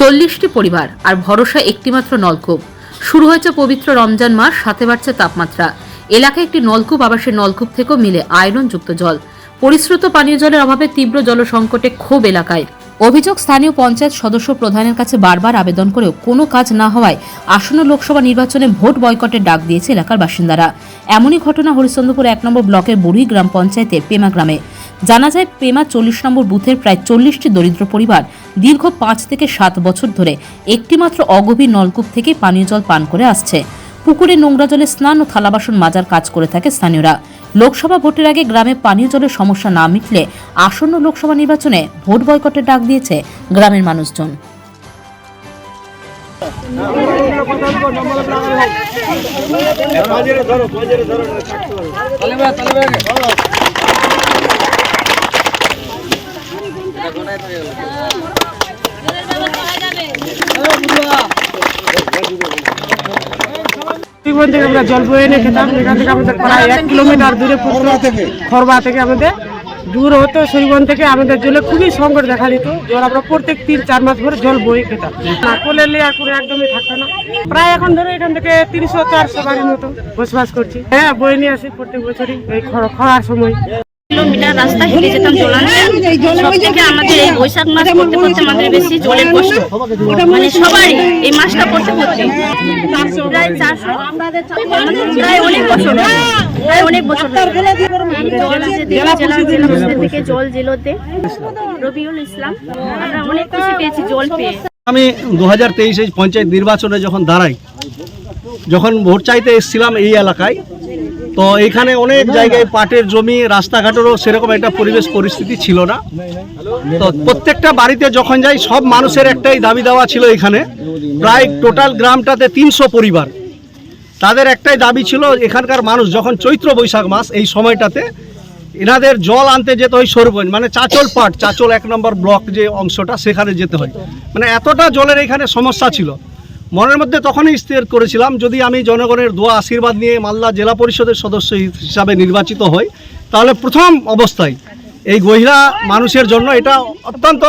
চল্লিশটি পরিবার আর ভরসা একটিমাত্র নলকূপ। শুরু হয়েছে পবিত্র রমজান মাস, সাথে বাড়ছে তাপমাত্রা। এলাকায় একটি নলকূপ, আবার সেই নলকূপ থেকেও মিলে আয়রনযুক্ত জল। পরিশ্রুত পানীয় জলের অভাবে তীব্র জলসংকটে ক্ষোভ এলাকায়। অভিযোগ, স্থানীয় পঞ্চায়েত সদস্য প্রধানের কাছে বারবার আবেদন করেও কোনো কাজ না হওয়ায় আসন্ন লোকসভা নির্বাচনে ভোট বয়কটের ডাক দিয়েছে এলাকার বাসিন্দারা। এমনই ঘটনা হরিশ্চন্দ্রপুর এক নম্বর ব্লকের বুড়ি গ্রাম পঞ্চায়েতের পেমা গ্রামে। জানা যায় পেমা চল্লিশ নম্বর বুথের প্রায় চল্লিশটি দরিদ্র পরিবার দীর্ঘ পাঁচ থেকে সাত বছর ধরে একটিমাত্র অগভীর নলকূপ থেকে পানীয় জল পান করে আসছে পুকুরে নোংরা জলে স্নান ও থালাবাসন মাজার কাজ করে থাকে স্থানীয়রা লোকসভা ভোটের আগে গ্রামে পানীয় জলের সমস্যা না মিটলে আসন্ন লোকসভা নির্বাচনে ভোট বয়কটের ডাক দিয়েছে গ্রামের মানুষজন থেকে আমরা জল বয়ে খেতাম। এখান থেকে আমাদের প্রায় এক কিলোমিটার দূরে খরবা থেকে আমাদের। দূর হতো থেকে আমাদের জলে খুবই সংকট দেখা জল আমরা প্রত্যেক তিন, চার মাস ধরে জল বয়ে খেতাম একদমই না। প্রায় এখন ধরে এখান থেকে চারশো বাড়ির মতো বসবাস করছি। হ্যাঁ বয়ে নিয়ে আসি প্রত্যেক বছরই এই খরা- খরার সময়। কিলোমিটার রাস্তা হেঁটে যেতাম জল আনতে সব থেকে আমাদের এই বৈশাখ মাস পড়তে পড়তে আমাদের বেশি জলের কষ্ট। মানে সবারই এই মাসটা চারশো প্রায় অনেক খুশি পেয়েছি, জল আমি দু হাজার তেইশে পঞ্চায়েত নির্বাচনে যখন দাঁড়াই, যখন ভোট চাইতে এসেছিলাম এই এলাকায় তো এখানে অনেক জায়গায় পাটের জমি, রাস্তাঘাটেরও সেরকম একটা পরিবেশ পরিস্থিতি ছিল না। তো প্রত্যেকটা বাড়িতে যখন যাই, সব মানুষের একটাই দাবি দেওয়া ছিল এখানে। প্রায় টোটাল গ্রামটাতে তিনশো পরিবার। তাদের একটাই দাবি ছিল, এখানকার মানুষ যখন চৈত্র বৈশাখ মাস, এই সময়টাতে এনাদের জল আনতে যেতে হয় সরগঞ্জ মানে চাচল পাট, চাচল এক নম্বর ব্লক যে অংশটা, সেখানে যেতে হয়। মানে এতটা জলের এখানে সমস্যা ছিল। মনের মধ্যে তখনই স্থির করেছিলাম, যদি আমি জনগণের দোয়া, আশীর্বাদ নিয়ে মালদা জেলা পরিষদের সদস্য হিসাবে নির্বাচিত হই, তাহলে প্রথম অবস্থায় এই গহিরা মানুষের জন্য এটা অত্যন্ত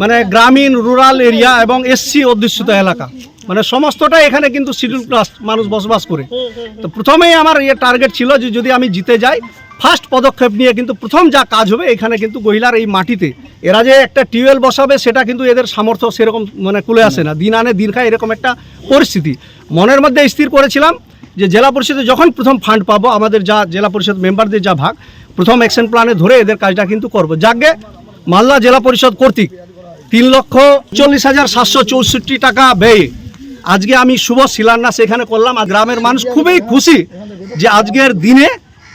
মানে গ্রামীণ, রুরাল এরিয়া এবং এসসি অধ্যুষিত এলাকা। মানে সমস্তটা এখানে কিন্তু শিডিউল ক্লাস মানুষ বসবাস করে। তো প্রথমেই আমার ইয়ে টার্গেট ছিল যে যদি আমি জিতে যাই ফার্স্ট পদক্ষেপ নিয়ে কিন্তু প্রথম যা কাজ হবে, এখানে কিন্তু গহিলার এই মাটিতে। এরা যে একটা টিউবওয়েল বসাবে, সেটা কিন্তু এদের সামর্থ্য সেরকম মানে কুলে আসে না। দিন আনে দিন খায়, এরকম একটা পরিস্থিতি। মনের মধ্যে স্থির করেছিলাম যে জেলা পরিষদে যখন প্রথম ফান্ড পাবো, আমাদের যা জেলা পরিষদ মেম্বারদের যা ভাগ, প্রথম অ্যাকশন প্ল্যানে ধরে এদের কাজটা কিন্তু করব। যাকে মালদা জেলা পরিষদ কর্তৃক তিন লক্ষ চল্লিশ হাজার সাতশো চৌষট্টি টাকা ব্যয়ে আজকে আমি শুভ শিলান্যাস এখানে করলাম। আর গ্রামের মানুষ খুবই খুশি যে আজকের দিনে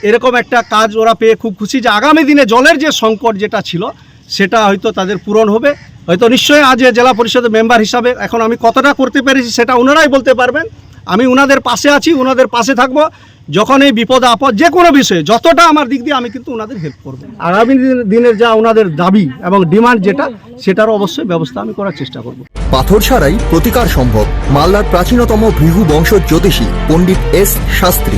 এরকম একটা কাজ ওরা পেয়ে খুব খুশি যে আগামী দিনে জলের যে সংকট যেটা ছিল, সেটা হয়তো তাদের পূরণ হবে। হয়তো নিশ্চয়ই আজ জেলা পরিষদের মেম্বার হিসাবে এখন আমি কতটা করতে পেরেছি সেটা ওনারাই বলতে পারবেন। আমি ওনাদের পাশে আছি ওনাদের পাশে থাকব। যখন এই বিপদ, আপদ যে কোনো বিষয়ে যতটা আমার দিক দিয়ে আমি কিন্তু ওনাদের হেল্প করব। আগামী দিন- দিনের যা ওনাদের দাবি এবং ডিমান্ড যেটা সেটার অবশ্যই ব্যবস্থা আমি করার চেষ্টা করব। পাথর ছাড়াই প্রতিকার সম্ভব। মালদার প্রাচীনতম ভৃহু বংশ জ্যোতিষী পণ্ডিত এস শাস্ত্রী।